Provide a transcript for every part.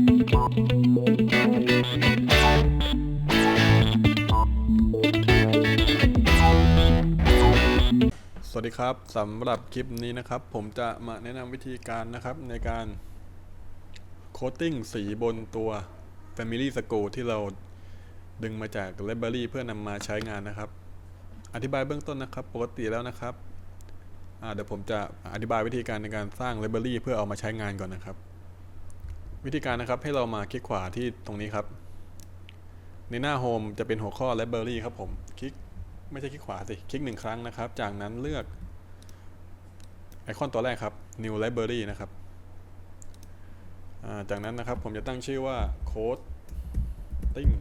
สวัสดีครับสำหรับคลิปนี้นะครับ ผมจะมาแนะนำวิธีการนะครับในการโคตติ้งสีบนตัว Family s c r o l ที่เราดึงมาจาก Library เพื่อนำมาใช้งานนะครับ อธิบายเบื้องต้นนะครับ ปกติแล้วนะครับเดี๋ยวผมจะอธิบายวิธีการในการสร้าง Library เพื่อเอามาใช้งานก่อนนะครับ วิธีการนะครับให้เรามาคลิกขวาที่ตรงนี้ครับ ในหน้า Home จะเป็นหัวข้อ Library ครับผม คลิกไม่ใช่คลิกขวาสิ คลิกหนึ่งครั้งนะครับ จากนั้นเลือกไอคอนตัวแรกครับ New Library นะครับ จากนั้นนะครับผมจะตั้งชื่อว่า Coding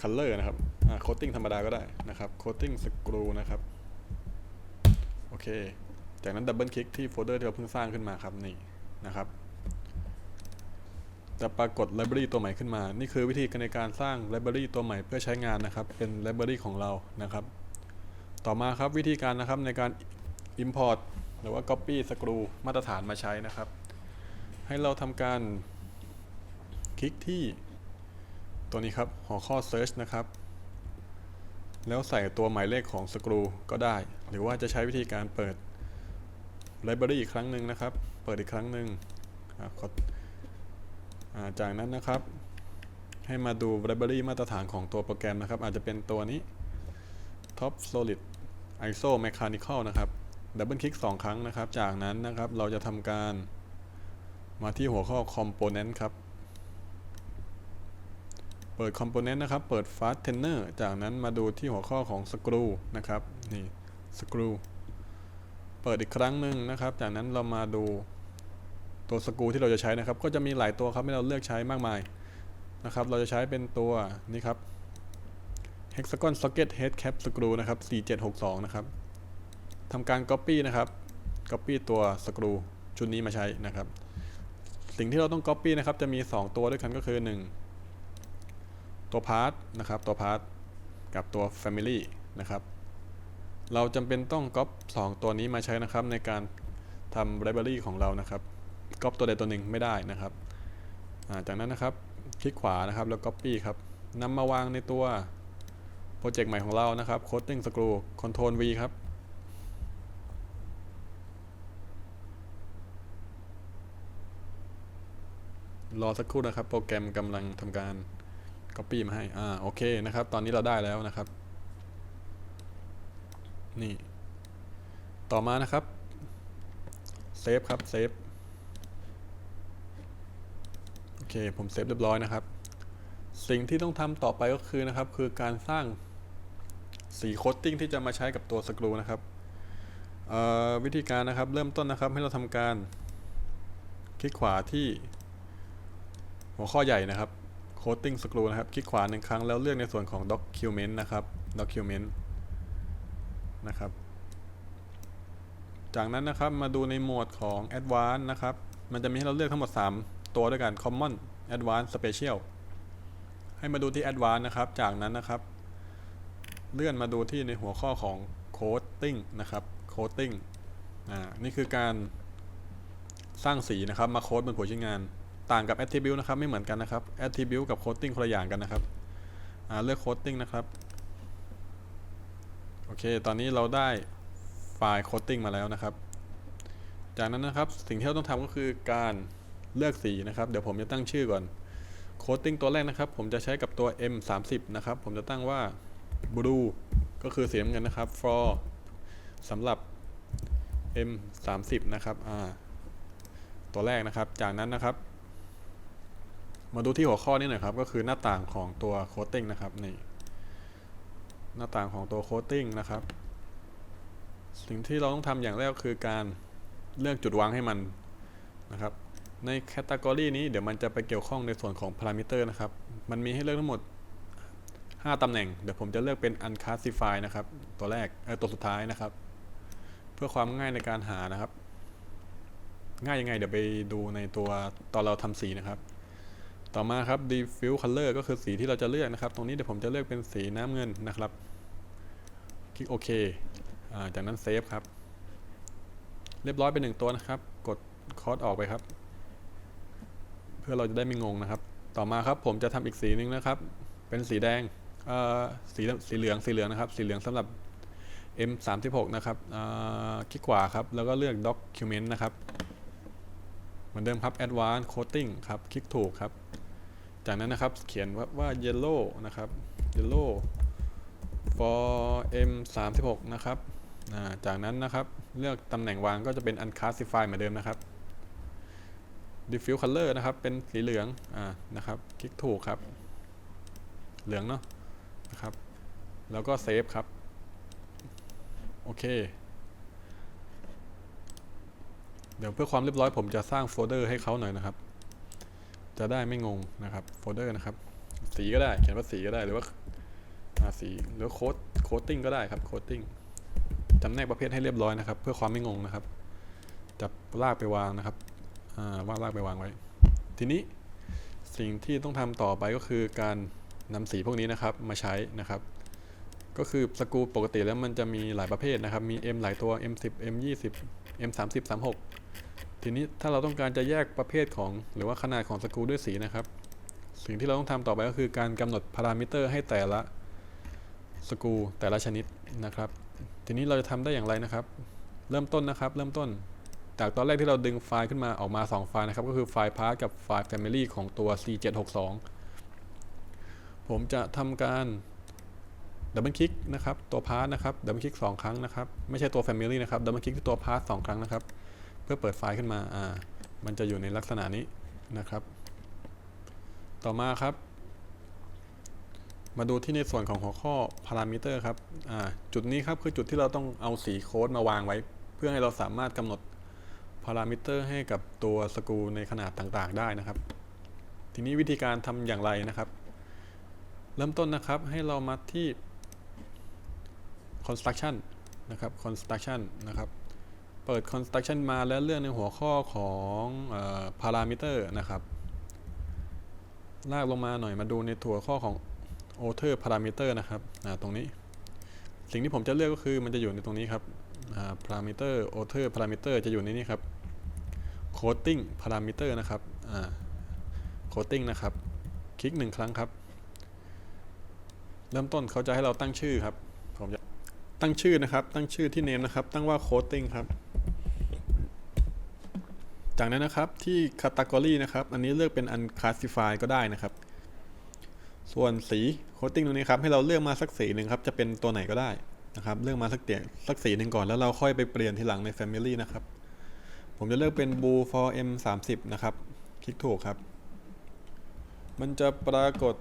Color นะครับ Coding ธรรมดาก็ได้นะครับ Coding Screw นะครับ โอเค จากนั้นดับเบิลคลิกที่โฟลเดอร์ที่เราเพิ่งสร้างขึ้นมาครับนี่นะครับ จะปรากฏ library ตัวใหม่ขึ้นมา นี่คือวิธีการในการสร้าง library ตัวใหม่เพื่อใช้งานนะครับ เป็น library ของเรานะครับ ต่อมาครับวิธีการนะครับในการ import หรือว่า copy screw มาตรฐานมาใช้นะครับ ให้เราทำการคลิกที่ตัวนี้ครับหัวข้อ search นะครับ แล้วใส่ตัวหมายเลขของ screw ก็ได้ หรือว่าจะใช้วิธีการเปิด library อีกครั้งหนึ่งนะครับ เปิดอีกครั้งหนึ่งอ่าขอ จากนั้นนะครับ ให้มาดู library มาตรฐานของตัวโปรแกรมนะครับ อาจจะเป็นตัวนี้ top solid iso mechanical นะครับดับเบิลคลิก2ครั้งนะครับ จากนั้นนะครับเราจะทำการมาที่หัวข้อ component ครับ เปิด component นะครับ เปิด fastener จากนั้นมาดูที่หัวข้อของ screw นะครับ นี่ screw เปิดอีกครั้งหนึ่งนะครับ จากนั้นเรามาดู ตัวสกรูที่เราจะใช้นะครับ ก็จะมีหลายตัวครับให้เราเลือกใช้มากมายนะครับ เราจะใช้เป็นตัวนี้ครับ hexagon socket head cap screw นะครับ 4762 นะครับทำการ copy นะครับ copy ตัวสกรูชุดนี้มาใช้นะครับ สิ่งที่เราต้อง copy นะครับ จะมี 2 ตัวด้วยกันก็คือ 1 ตัว part นะครับ ตัว part กับตัว family นะครับ เราจำเป็นต้อง copy 2 ตัวนี้มาใช้นะครับในการทำ library ของเรานะครับ ก๊อปตัวใดตัวหนึ่งไม่ได้นะครับจากนั้นนะครับคลิกขวานะครับแล้ว Copy ครับนำมาวางในตัวโปรเจกต์ใหม่ของเรานะครับ Coding Screw Ctrl V ครับรอสักครู่นะครับ โปรแกรมกำลังทำการ Copy มาให้ อ่า โอเคนะครับ ตอนนี้เราได้แล้วนะครับ นี่ ต่อมานะครับ เซฟครับ เซฟ โอ เคผมเซฟเรียบร้อยนะครับ สิ่งที่ต้องทำต่อไปก็คือนะครับ คือการสร้างสีโคตติ้งที่จะมาใช้กับตัวสกรูนะครับวิธีการนะครับเริ่มต้นนะครับให้เราทำการ คลิกขวาที่ หัวข้อใหญ่นะครับ coating screw นะครับ คลิกขวาหนึ่งครั้งแล้วเลือกในส่วนของ document นะครับ document นะครับ จากนั้นนะครับมาดูในโหมดของ advanced นะครับ มันจะมีให้เราเลือกทั้งหมด 3 ตัวด้วยกัน common advanced special ให้มาดูที่ advanced นะครับ จากนั้นนะครับ เลื่อนมาดูที่ในหัวข้อของ coating นะครับ coating อ่า นี่คือการสร้างสีนะครับมาโค้ดบนหัวชิ้นงาน ต่างกับ attribute นะครับ ไม่เหมือนกันนะครับ attribute กับ coating คนละอย่างกันนะครับอ่าเลือก coating นะครับ โอเค ตอนนี้เราได้ไฟล์ coating มาแล้วนะครับ จากนั้นนะครับสิ่งที่เราต้องทำก็คือการ เลือกสีนะครับ เดี๋ยวผมจะตั้งชื่อก่อน coating ตัวแรกนะครับ ผมจะใช้กับตัว M30 นะครับ ผมจะตั้งว่า blue ก็คือสีน้ำเงินนะครับ for สำหรับ M30 นะครับตัวแรกนะครับ จากนั้นนะครับ มาดูที่หัวข้อนี้หน่อยครับ ก็คือหน้าต่างของตัว coating นะครับนี่หน้าต่างของตัว coating นะครับ สิ่งที่เราต้องทำอย่างแรกคือการเลือกจุดวางให้มันนะครับ ในแคตตากรีนี้เดี๋ยวมันจะไปเกี่ยวข้องในส่วนของพารามิเตอร์นะครับ มันมีให้เลือกทั้งหมด 5ตำแหน่ง เดี๋ยวผมจะเลือกเป็น unclassify นะครับ ตัวแรกเออตัวสุดท้ายนะครับ เพื่อความง่ายในการหานะครับ ง่ายยังไงเดี๋ยวไปดูในตัวตอนเราทำสีนะครับ ต่อมาครับ diffuse color ก็คือสีที่เราจะเลือกนะครับ ตรงนี้เดี๋ยวผมจะเลือกเป็นสีน้ำเงินนะครับ คลิกโอเคจากนั้นเซฟครับ เรียบร้อยเป็นหนึ่งตัวนะครับ กดคอร์สออกไปครับ พื่อเราจะได้ไม่งงนะครับ ต่อมาครับผมจะทำอีกสีหนึ่งนะครับ เป็นสีแดงสีสีเหลืองสีเหลืองนะครับ สีเหลืองสำหรับ M36 นะครับคลิกขวาครับ แล้วก็เลือก Document นะครับ เหมือนเดิมครับ Advanced Coating ครับ คลิกถูกครับ จากนั้นนะครับ เขียนว่าวา Yellow นะครับ Yellow for M36 นะครับ จากนั้นนะครับ เลือกตำแหน่งวางก็จะเป็น Unclassified เหมือนเดิมนะครับ Diffuse Color นะครับ เป็นสีเหลือง อ่า นะครับ คลิกถูกครับ เหลืองเนาะ นะครับ แล้วก็เซฟครับ โอเค เดี๋ยวเพื่อความเรียบร้อยผมจะสร้างโฟลเดอร์ให้เขาหน่อยนะครับ จะได้ไม่งงนะครับ โฟลเดอร์นะครับ สีก็ได้ เขียนว่าสีก็ได้ หรือว่าสี หรือโค้ด โคดติ้งก็ได้ครับ โคดติ้งจำแนกประเภทให้เรียบร้อยนะครับ เพื่อความไม่งงนะครับจะลากไปวางนะครับ วางลากไปวางไว้ ทีนี้สิ่งที่ต้องทำต่อไปก็คือการนำสีพวกนี้นะครับมาใช้นะครับ ก็คือสกูปกติแล้วมันจะมีหลายประเภทนะครับ มี M หลายตัว M10 M20 M30 36 ทีนี้ถ้าเราต้องการจะแยกประเภทของหรือว่าขนาดของสกูด้วยสีนะครับ สิ่งที่เราต้องทำต่อไปก็คือการกำหนดพารามิเตอร์ให้แต่ละสกูแต่ละชนิดนะครับ ทีนี้เราจะทำได้อย่างไรนะครับ เริ่มต้นนะครับ เริ่มต้น จากตอนแรกที่เราดึงไฟล์ขึ้นมาออกมา 2 ไฟล์นะครับ ก็คือไฟล์ path กับไฟล์ family ของตัว C762 ผมจะทำการดับเบิลคลิกนะครับตัว path นะครับดับเบิลคลิก2ครั้งนะครับ ไม่ใช่ตัว family นะครับดับเบิลคลิกที่ตัว path 2ครั้งนะครับ เพื่อเปิดไฟล์ขึ้นมาอ่ามันจะอยู่ในลักษณะนี้นะครับ ต่อมาครับ มาดูที่ในส่วนของหัวข้อ parameter ครับอ่าจุดนี้ครับคือจุดที่เราต้องเอาสีโค้ดมาวางไว้ เพื่อให้เราสามารถกำหนดารามิเตอร์ให้กับตัวสกูในขนาดต่างๆ ได้นะครับ ทีนี้วิธีการทำอย่างไรนะครับ เริ่มต้นนะครับให้เรามาที่ construction นะครับ construction นะครับเปิด construction มาแล้วเลือกในหัวข้อของพารามิเตอร์นะครับ ลากลงมาหน่อยมาดูในถัวข้อของ author parameter นะครับตรงนี้ สิ่งที่ผมจะเลือกก็คือมันจะอยู่ในตรงนี้ครับ parameter author parameter จะอยู่ในนี้ครับ coding parameter นะครับ coding นะครับ คลิกหนึ่งครั้งครับ เริ่มต้นเขาจะให้เราตั้งชื่อครับ ผมจะตั้งชื่อนะครับ ตั้งชื่อที่ name นะครับ ตั้งว่า coding ครับ จากนั้นนะครับที่ category นะครับ อันนี้เลือกเป็น unclassify ก็ได้นะครับ ส่วนสี coding ตรงนี้ครับ ให้เราเลือกมาสักสีหนึ่งครับ จะเป็นตัวไหนก็ได้ นะครับเลือกมาสักเตียสักสีหนึ่งก่อนแล้วเราค่อยไปเปลี่ยนทีหลังใน family นะครับ ผมจะเลือกเป็น blue for m 3 0นะครับ คลิกถูกครับ มันจะปรากฏ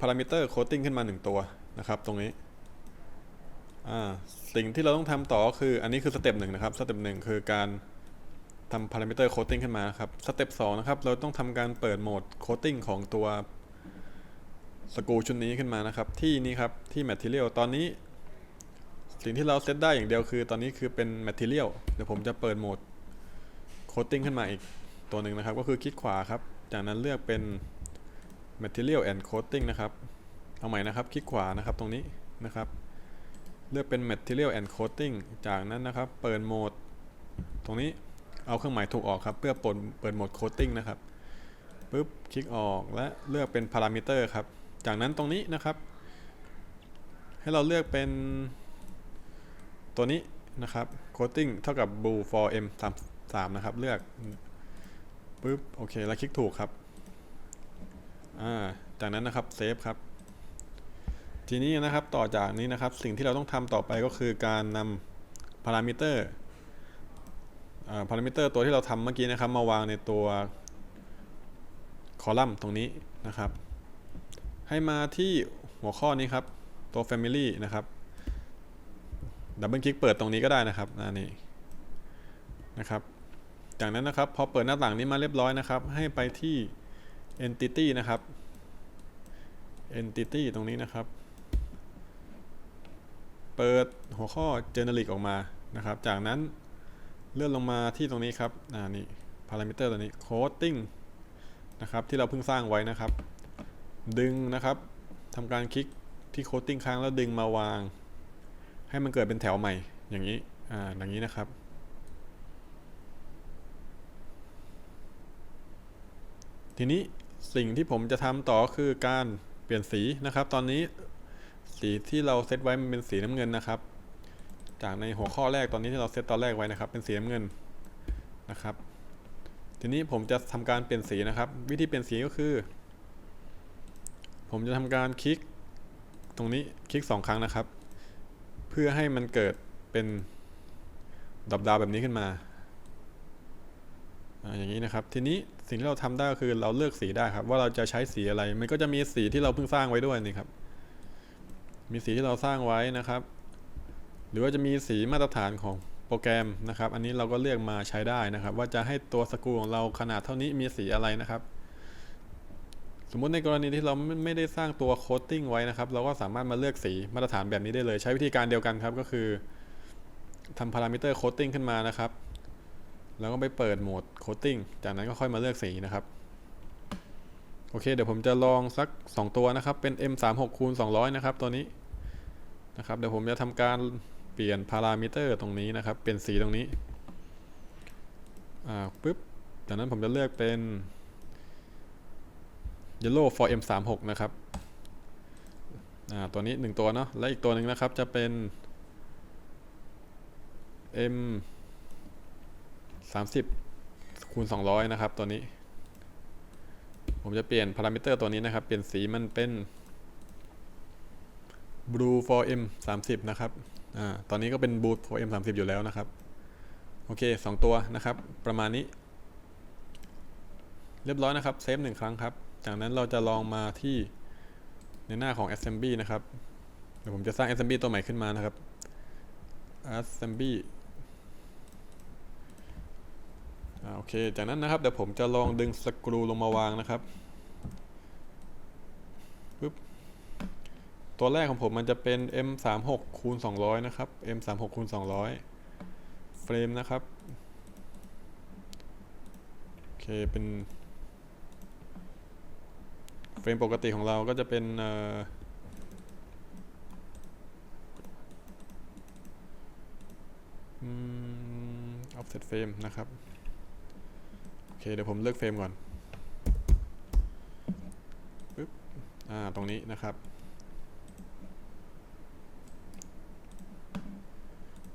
parameter coding ขึ้นมา 1 ตัวนะครับ ตรงนี้สิ่งที่เราต้องทำต่อก็คืออันนี้คือสเต็ปหนึ่งนะครับสเต็ปหนึ่งคือการทำ parameter coding ขึ้นมาครับสเต็ปสองนะครับเราต้องทำการเปิดโหมด coding ของตัวสกูชุดนี้ขึ้นมานะครับ ที่นี่ครับที่ material ตอนนี้ สิ่งที่เราเซตได้อย่างเดียวคือ ตอนนี้คือเป็น material เดี๋ยวผมจะเปิดโหมด coding ขึ้นมาอีกตัวหนึ่งนะครับ ก็คือคลิกขวาครับ จากนั้นเลือกเป็น material and coating นะครับ เอาใหม่นะครับ คลิกขวานะครับตรงนี้นะครับ เลือกเป็น material and coating จากนั้นนะครับ เปิดโหมด ตรงนี้เอาเครื่องหมายถูกออกครับ เพื่อเปิดเปิดโหมด coating นะครับปุ๊บคลิกออกและเลือกเป็น parameter ครับ จากนั้นตรงนี้นะครับ ให้เราเลือกเป็น ตัวนี้นะครับ coating เท่ากับ blue for m 3 3นะครับ เลือกปุ๊บโอเค แล้วคลิกถูกครับ อ่า จากนั้นนะครับเซฟครับ ทีนี้นะครับต่อจากนี้นะครับ สิ่งที่เราต้องทำต่อไปก็คือการนำพารามิเตอร์พารามิเตอร์ตัวที่เราทำเมื่อกี้นะครับ มาวางในตัวคอลัมน์ตรงนี้นะครับ ให้มาที่หัวข้อนี้ครับ ตัว Family นะครับ ดับเบิลคลิกเปิดตรงนี้ก็ได้นะครับนี่นะครับ จากนั้นนะครับพอเปิดหน้าต่างนี้มาเรียบร้อยนะครับ ให้ไปที่ entity นะครับ entity ตรงนี้นะครับ เปิดหัวข้อ generic ออกมานะครับ จากนั้นเลื่อนลงมาที่ตรงนี้ครับอ่านี่ parameter ตัวนี้ coding นะครับ ที่เราเพิ่งสร้างไว้นะครับ ดึงนะครับทำการคลิกที่ coding ค้างแล้วดึงมาวาง ให้มันเกิดเป็นแถวใหม่อย่างนี้อ่าอย่างนี้นะครับ ทีนี้สิ่งที่ผมจะทำต่อคือการเปลี่ยนสีนะครับ ตอนนี้สีที่เราเซตไว้มันเป็นสีน้ำเงินนะครับ จากในหัวข้อแรกตอนนี้ที่เราเซตตอนแรกไว้นะครับ เป็นสีน้ำเงินนะครับ ทีนี้ผมจะทำการเปลี่ยนสีนะครับ วิธีเปลี่ยนสีก็คือ ผมจะทำการคลิกตรงนี้คลิกสองครั้งนะครับ เพื่อให้มันเกิดเป็นดาวดาวแบบนี้ขึ้นมาอย่างนี้นะครับ ทีนี้สิ่งที่เราทำได้ก็คือเราเลือกสีได้ครับ ว่าเราจะใช้สีอะไร มันก็จะมีสีที่เราเพิ่งสร้างไว้ด้วยนี่ครับ มีสีที่เราสร้างไว้นะครับ หรือว่าจะมีสีมาตรฐานของโปรแกรมนะครับ อันนี้เราก็เลือกมาใช้ได้นะครับ ว่าจะให้ตัวสกูของเราขนาดเท่านี้มีสีอะไรนะครับ สมมุติในกรณีที่เราไม่ได้สร้างตัวโคตติ้งไว้นะครับ เราก็สามารถมาเลือกสีมาตรฐานแบบนี้ได้เลย ใช้วิธีการเดียวกันครับก็คือทำพารามิเตอร์โคตติ้งขึ้นมานะครับ แล้วก็ไปเปิดโหมดโคตติ้งจากนั้นก็ค่อยมาเลือกสีนะครับ โอเค เดี๋ยวผมจะลองสัก 2 ตัวนะครับ เป็น M36 คูณ200 นะครับ ตัวนี้นะครับ เดี๋ยวผมจะทำการเปลี่ยนพารามิเตอร์ตรงนี้นะครับ เปลี่ยนสีตรงนี้ อ่า ปึ๊บ จากนั้นผมจะเลือกเป็น Yellow for M36 นะครับตัวนี้ 1 ตัวเนาะและอีกตัวหนึ่งนะครับจะเป็น M 30คูณ200 นะครับ ตัวนี้ ผมจะเปลี่ยนพารามิเตอร์ตัวนี้นะครับ เปลี่ยนสีมันเป็น blue for M 30นะครับอ่าตอนนี้ก็เป็น blue for M 30อยู่แล้วนะครับ โอเค 2 ตัวนะครับ ประมาณนี้ เรียบร้อยนะครับ เซฟหนึ่งครั้งครับ จากนั้นเราจะลองมาที่ในหน้าของ assembly นะครับ เดี๋ยวผมจะสร้าง assembly ตัวใหม่ขึ้นมานะครับ assembly อโอเค จากนั้นนะครับเดี๋ยวผมจะลองดึงสกรูลงมาวางนะครับปึ๊บตัวแรกของผมมันจะเป็น M36 คูณ200 นะครับ M36 คูณ200 เฟรมนะครับ โอเค เป็น เฟรมปกติของเราก็จะเป็นเออ offset frame นะครับ โอเค เดี๋ยวผมเลือกเฟรมก่อนปึ๊บอ่า ตรงนี้นะครับ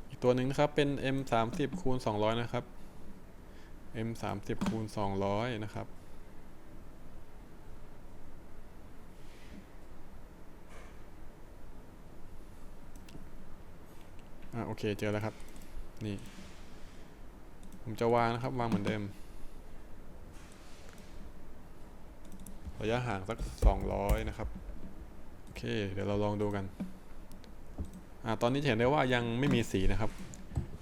อีกตัวหนึ่งนะครับ เป็น M 3 0คูณ200 นะครับ M 3 0คูณ200 นะครับ อ่า โอ เคเจอแล้วครับ นี่ ผมจะวางนะครับ วางเหมือนเดิม ระยะห่างสัก 200 นะครับ โอเค เดี๋ยวเราลองดูกันอ่าตอนนี้เห็นได้ว่ายังไม่มีสีนะครับ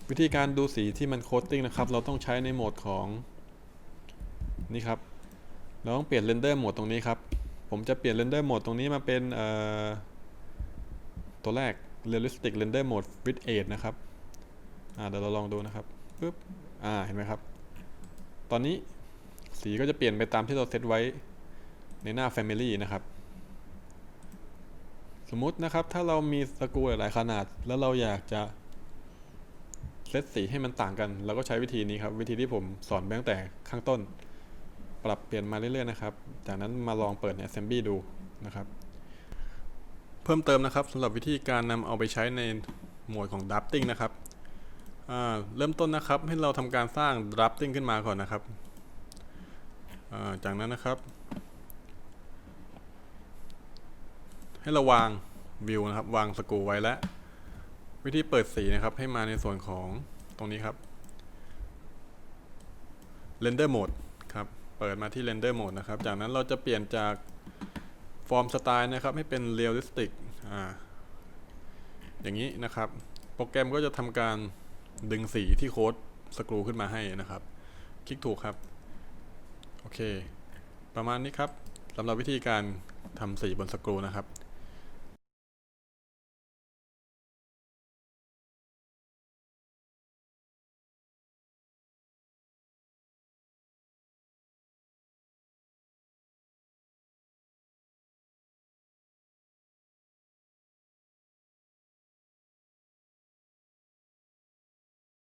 วิธีการดูสีที่มันโคตติ้งนะครับ เราต้องใช้ในโหมดของนี่ครับ เราต้องเปลี่ยนเรนเดอร์โหมดตรงนี้ครับ ผมจะเปลี่ยนเรนเดอร์โหมดตรงนี้มาเป็นเอ่อตัวแรก realistic render mode with age นะครับอ่าเดี๋ยวเราลองดูนะครับปึ๊บอ่าเห็นไหมครับ ตอนนี้สีก็จะเปลี่ยนไปตามที่เราเซตไว้ในหน้า Family นะครับ สมมุตินะครับถ้าเรามีสกรูหลายขนาด แล้วเราอยากจะเซตสีให้มันต่างกัน เราก็ใช้วิธีนี้ครับ วิธีที่ผมสอนตั้งแต่ข้างต้น ปรับเปลี่ยนมาเรื่อยๆนะครับ จากนั้นมาลองเปิดใน Assembly ดูนะครับ เพิ่มเติมนะครับสำหรับวิธีการนำเอาไปใช้ในโหมดของ drafting นะครับเริ่มต้นนะครับให้เราทำการสร้าง drafting ขึ้นมาก่อนนะครับจากนั้นนะครับ ให้เราวาง view นะครับ วางสกูไว้และ วิธีเปิดสีนะครับ ให้มาในส่วนของตรงนี้ครับ render mode ครับ เปิดมาที่ render mode นะครับ จากนั้นเราจะเปลี่ยนจาก ฟอร์มสไตล์นะครับให้เป็นเรียลลิสติกอ่าอย่างนี้นะครับ โปรแกรมก็จะทำการดึงสีที่โค้ดสกรูขึ้นมาให้นะครับ คลิกถูกครับ โอเค ประมาณนี้ครับสำหรับวิธีการทำสีบนสกรูนะครับ